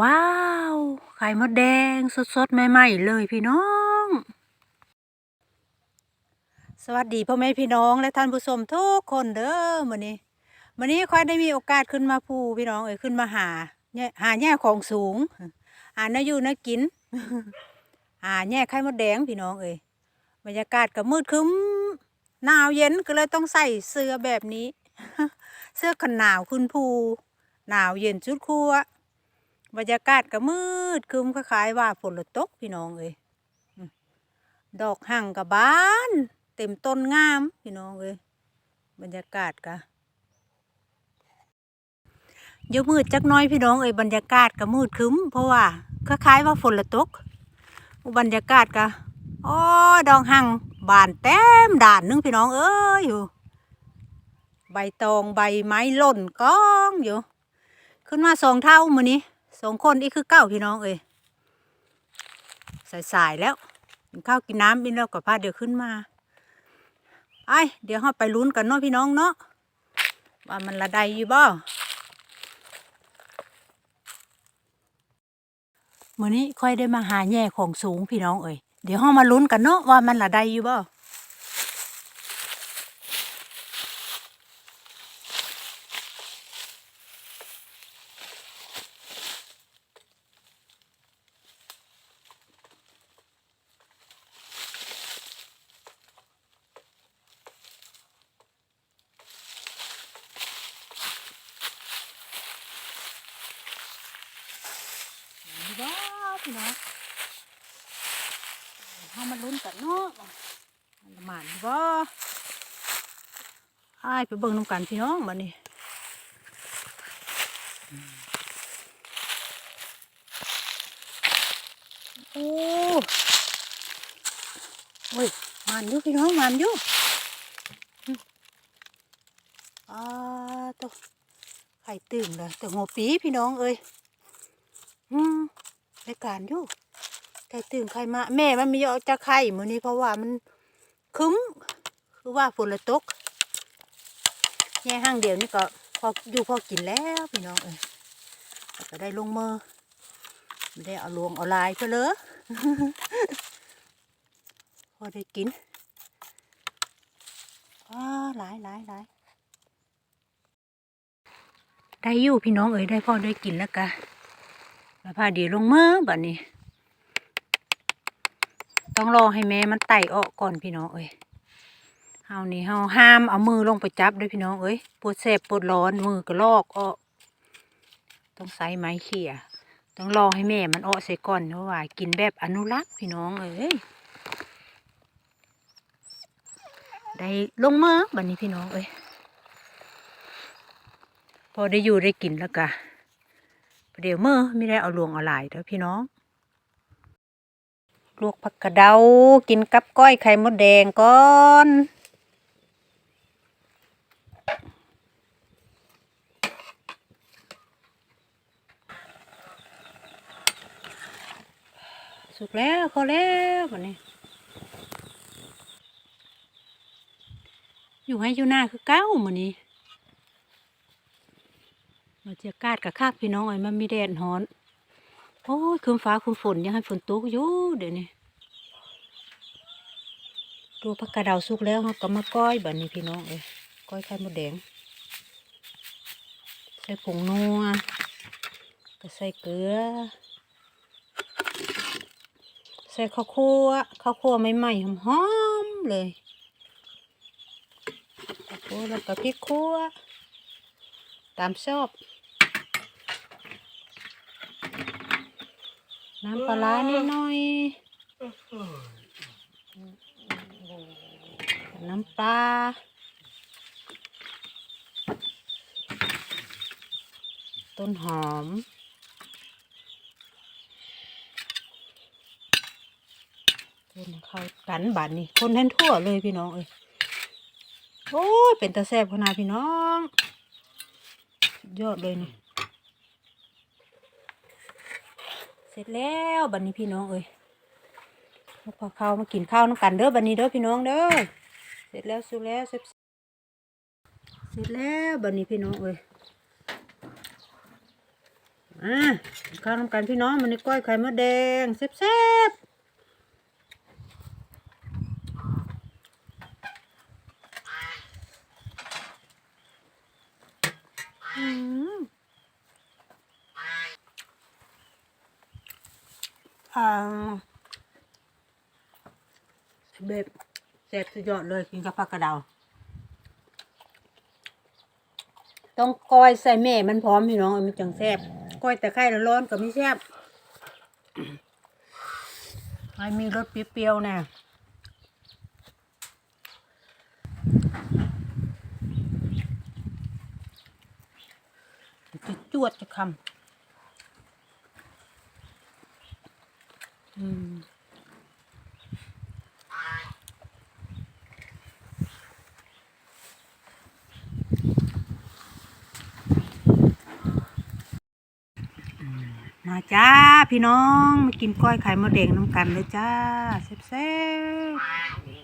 ว้าว ไข่มดแดงสดๆ ใหม่ๆ เลยพี่น้อง สวัสดีพ่อแม่พี่น้องและท่านผู้ชมทุกคนเด้อมื้อนี้มื้อนี้ค่อยได้มีโอกาสขึ้นมาภูพี่น้องเอ้ยขึ้นมาหาแย่หาแย่ของสูง หาเนื้ออยู่เนื้อกิน หาแย่ไข่มดแดงพี่น้องเอ้ยบรรยากาศก็มืดครึ้มหนาวเย็นก็เลยต้องใส่เสื้อแบบนี้ เสื้อกันหนาวขึ้นภูหนาวเย็นชุดครัว บรรยากาศก็มืดครึ้มคล้ายๆว่าฝนตกพี่น้องเอ้ยดอกหั่งกับบาน เต็มต้นงามพี่น้องเอ้ยบรรยากาศก็เดี๋ยมืดจักน้อยพี่น้องเอ้ยบรรยากาศก็มืดคึ้มเพราะว่าคล้ายๆว่าฝนจะตกบรรยากาศก็อ๋อดอกหั่งบานเต็มด่านนึงพี่น้องเอ้ยอยู่ ใบตองใบไม้หล่นก้องอยู่ ขึ้นมาสองเท่ามือนี้ สองคนอีกคือเก้าพี่น้องเอ้ยสายๆแล้วกินข้าวกินน้ำบินแล้วก็พาเดี๋ยวขึ้นมาไอ้เดี๋ยวเราไปลุ้นกันเนาะพี่น้องเนาะว่ามันละใดอยู่บ่มื้อนี้ค่อยได้มาหาแย่ของสูงพี่น้องเอ้ยเดี๋ยวเรามาลุ้นกันเนาะว่ามันละใดอยู่บ่ นี่บ่พี่น้องเฮามาลุ้นกันเนาะมันหมานบ่อ้ายไปเบิ่งนํกันพี่น้องบัดนี้โอ้โอ้ยมานอยู่พี่น้องมานอยู่อ่าตัวไข่ตื่นเลยแต่หัวปีพี่น้องเอ้ยอืม รายการอยู่ไก่ตื่นไข่มา แม่มันมีเอาจะไข่มือนี้เพราะว่ามันคึ้มคือว่าฝนตกแง่ห้างเดียวนี่ก็พออยู่พอกินแล้วพี่น้องเอ้ยก็ได้ลงมือไม่ได้เอาลวงเอาลายเพื่อเลยพอได้กินอ้าหลายหลายหลายได้อยู่พี่น้องเอ้ยได้พอได้กินแล้วกะ แล้วพาดีลงมือบัดนี้ ต้องรอให้แม่มันไต่ออกก่อนพี่น้องเอ้ยเฮานี่เฮาห้ามเอามือลงไปจับด้วยพี่น้องเอ้ยปวดแสบปวดร้อนมือก็ลอกออกต้องใส่ไม้เขี่ยต้องรอให้แม่มันออกเสียก่อนเพราะว่ากินแบบอนุรักษ์พี่น้องเอ้ยได้ลงมือบัดนี้พี่น้องเอ้ยพอได้อยู่ได้กินแล้วกะ เดี๋ยวเมื่อไม่ได้เอาลวงเอาหลายเด้อพี่น้อง ลวกผักกระเดากินกับก้อยไข่มดแดงก่อนสุกแล้วพอแล้ววันนี้ อยู่ให้อยู่หน้าคือเก้ามือนี้ บรรยากาศกับคาพี่น้องไอ้ยมันมีแดดฮ้อน โอ้ยคืนฟ้าคืนฝนยังให้ฝนตกอยู่เดี๋ยวนี้ดูผักกระดาสุกแล้วเราก็มาก้อยแบบนี้พี่น้องเอ้ยก้อยไข่มดแดง ใส่ผงนัวก็ใส่เกลือ ใส่ข้าวคั่วข้าวคั่วใหม่ๆหอมๆเลยข้าวคั่วแล้วก็พริกคั่วตามชอบ น้ำปลาร้านิดหน่อย น้ำปลาต้นหอม คนเข้ากันบานนี่ คนแทนทั่วเลยพี่น้องเอ้ยโอ้ยเป็นตาแซบขนาดพี่น้อง ยอดเลยนี่ เสร็จแล้วบัดนนี้พี่น้องเอ้ยพวกข้าวมากินข้าวน้ำกันเด้อบัดนนี้เด้อพี่น้องเด้อเสร็จแล้วสุกแล้วเสร็จเสร็จแล้วบัดนนี้พี่น้องเอ้ยอะข้าวน้ำกันพี่น้องมันนี่ก้อยไข่มดแดงแซ่บๆอืม อ่าเบบแซ่บสุดยอดเลยกินกับผักกระเดา ต้องก้อยใส่แม่มันพร้อมพี่น้องมันจังแซ่บก้อยแต่ไข่ร้อนก็ไม่แซ่บให้มีรสเปรี้ยวๆนะจะจวดจะคำ อืมมาจ้า พี่น้องมากินก้อยไข่มดแดงน้ำกันเลยจ้าเซ่บๆ